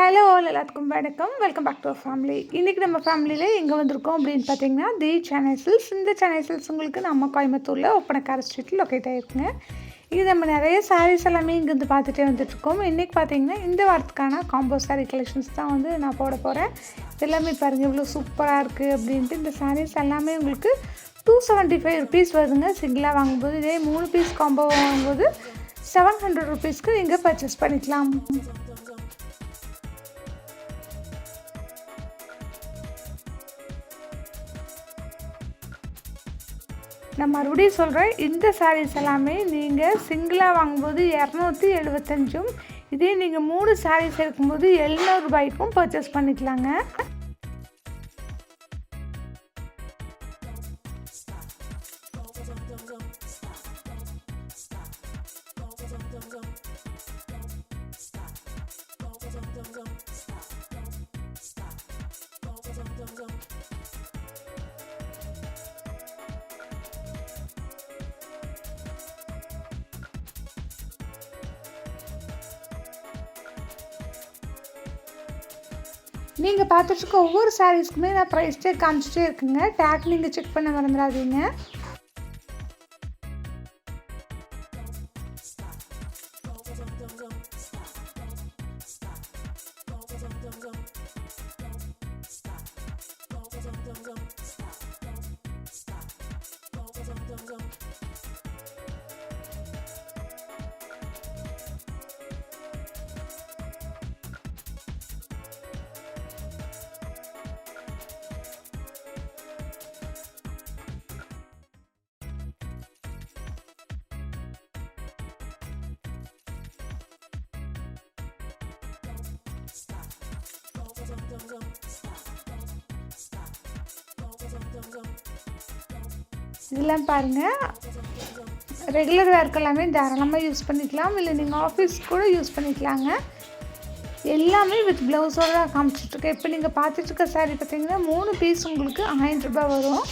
Hello all எல்லாத்துக்கும் வணக்கம். Welcome back to family இன்றைக்கி நம்ம ஃபேமிலியில் எங்கே வந்திருக்கோம் அப்படின்னு பார்த்தீங்கன்னா தி சென்னை சில்ஸ் இந்த சென்னைசல்ஸ் உங்களுக்கு நம்ம கோயம்புத்தூரில் ஒப்பனக்கார ஸ்ட்ரீட்டில் லொக்கேட் ஆகிருக்குங்க இது நம்ம நிறைய சாரீஸ் எல்லாமே இங்கேருந்து பார்த்துட்டே வந்துட்டுருக்கோம். இன்றைக்கி பார்த்தீங்கன்னா இந்த வாரத்துக்கான காம்போ சாரீ கலெக்ஷன்ஸ் தான் வந்து நான் போட போகிறேன் எல்லாமே பாருங்கள் இவ்வளோ சூப்பராக இருக்குது அப்படின்ட்டு இந்த சாரீஸ் எல்லாமே உங்களுக்கு டூ செவன்ட்டி ஃபைவ் ருபீஸ் வருதுங்க சிங்கிளாக வாங்கும்போது இதே மூணு பீஸ் காம்போ வாங்கும்போது செவன் ஹண்ட்ரட் ருபீஸ்க்கு நீங்கள் பர்ச்சேஸ் பண்ணிக்கலாம். நான் மறுபடியும் சொல்கிறேன் இந்த சாரீஸ் எல்லாமே நீங்கள் சிங்கிளாக வாங்கும்போது இரநூத்தி எழுபத்தஞ்சும் இதே நீங்கள் மூணு சாரீஸ் எடுக்கும்போது எழுநூறுபாய்க்கும் பர்ச்சேஸ் பண்ணிக்கலாங்க. நீங்கள் பார்த்துட்ருக்க ஒவ்வொரு சாரீஸ்க்குமே நான் ப்ரைஸ் டேக் காமிச்சிட்டே இருக்குங்க. டேக் நீங்கள் செக் பண்ண மறந்துடாதீங்க. இதெல்லாம் பாருங்கள் ரெகுலர் வேர்க்கு எல்லாமே தாராளமாக யூஸ் பண்ணிக்கலாம். இல்லை நீங்கள் ஆஃபீஸ் கூட யூஸ் பண்ணிக்கலாங்க. எல்லாமே வித் ப்ளவுஸோடு தான் காமிச்சிட்ருக்கேன் இப்போ நீங்கள் பார்த்துட்ருக்க சாரீ பார்த்தீங்கன்னா மூணு பீஸ் உங்களுக்கு ஆயிரம் ரூபாய் வரும்.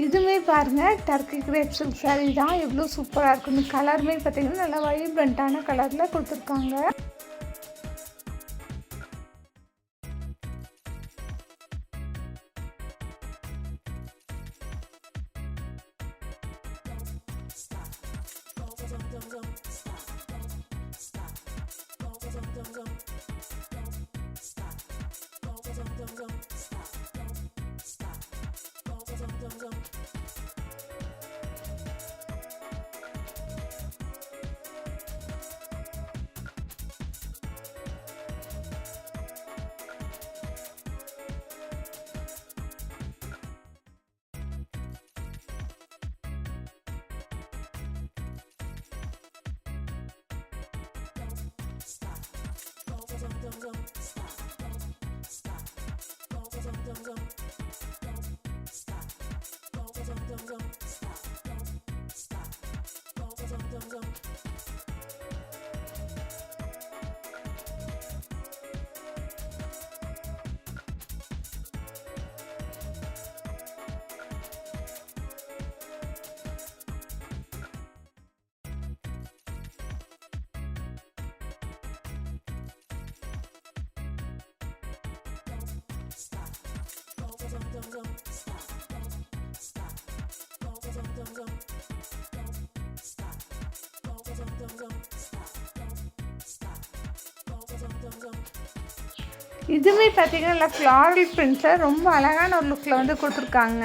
இதுவுமே பாருங்கள் டர்க்கி கிரேப் சில்க் தான் எவ்வளோ சூப்பராக இருக்கும் கலருமே பார்த்திங்கன்னா நல்லா வைப்ரண்ட்டான கலரில் கொடுத்துருக்காங்க don't, don't, don't. இதுவுமே பார்த்தீங்கன்னா ஃப்ளாரல் பிரிண்ட்ஸில் ரொம்ப அழகான ஒரு லுக்கில் வந்து கொடுத்துருக்காங்க.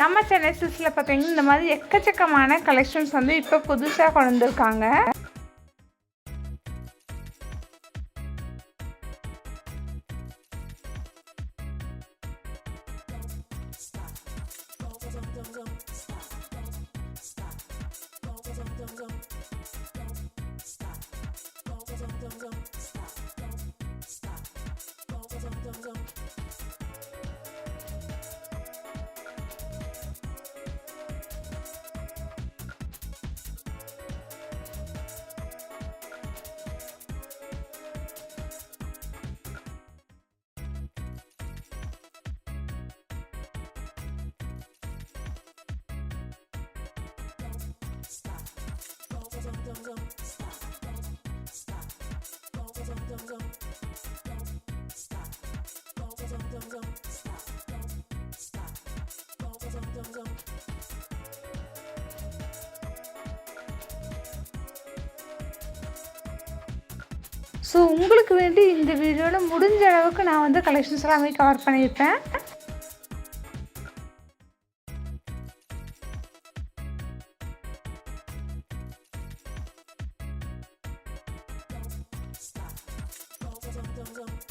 நம்ம சென்னை சில்ஸில் பார்த்தீங்கன்னா இந்த மாதிரி எக்கச்சக்கமான கலெக்ஷன்ஸ் வந்து இப்போ புதுசாக கொண்டு வந்திருக்காங்க. ஸோ உங்களுக்கு வேண்டி இந்த வீடியோவில் முடிஞ்ச அளவுக்கு நான் வந்து கலெக்ஷன்ஸ் எல்லாமே கவர் பண்ணியிருப்பேன். don't.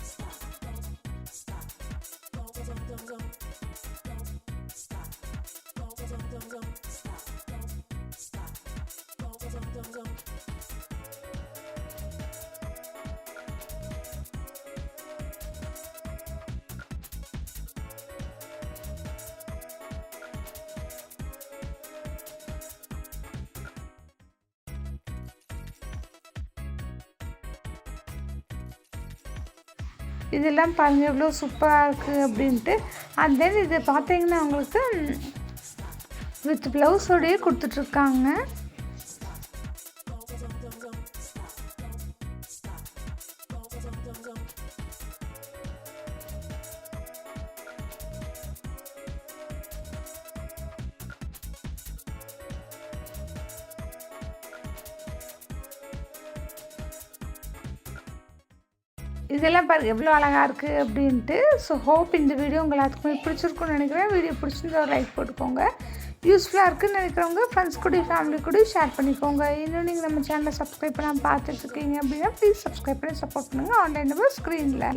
இதெல்லாம் பாருங்கள் எவ்வளோ சூப்பராக இருக்குது அப்படின்ட்டு. அண்ட் தென் இது பார்த்தீங்கன்னா உங்களுக்கு வித் ப்ளவுஸோடையே கொடுத்துட்ருக்காங்க. இதெல்லாம் பாருங்கள் எவ்வளோ அழகாக இருக்குது அப்படின்ட்டு. ஸோ ஹோப் இந்த வீடியோ உங்கள் எல்லாத்துக்குமே பிடிச்சிருக்குன்னு நினைக்கிறேன். வீடியோ பிடிச்சிருந்தா ஒரு லைக் போட்டுக்கோங்க. யூஸ்ஃபுல்லாக இருக்குன்னு நினைக்கிறவங்க ஃப்ரெண்ட்ஸ் கூட ஃபேமிலி கூட ஷேர் பண்ணிக்கோங்க. இன்னும் நீங்கள் நம்ம சேனலை சப்ஸ்கிரைப் பண்ணாமல் பார்த்துட்ருக்கீங்க அப்படின்னா ப்ளீஸ் சப்ஸ்கிரைப் பண்ணி சப்போர்ட் பண்ணுங்கள் ஆன்லைன் நம்பர் ஸ்க்ரீனில்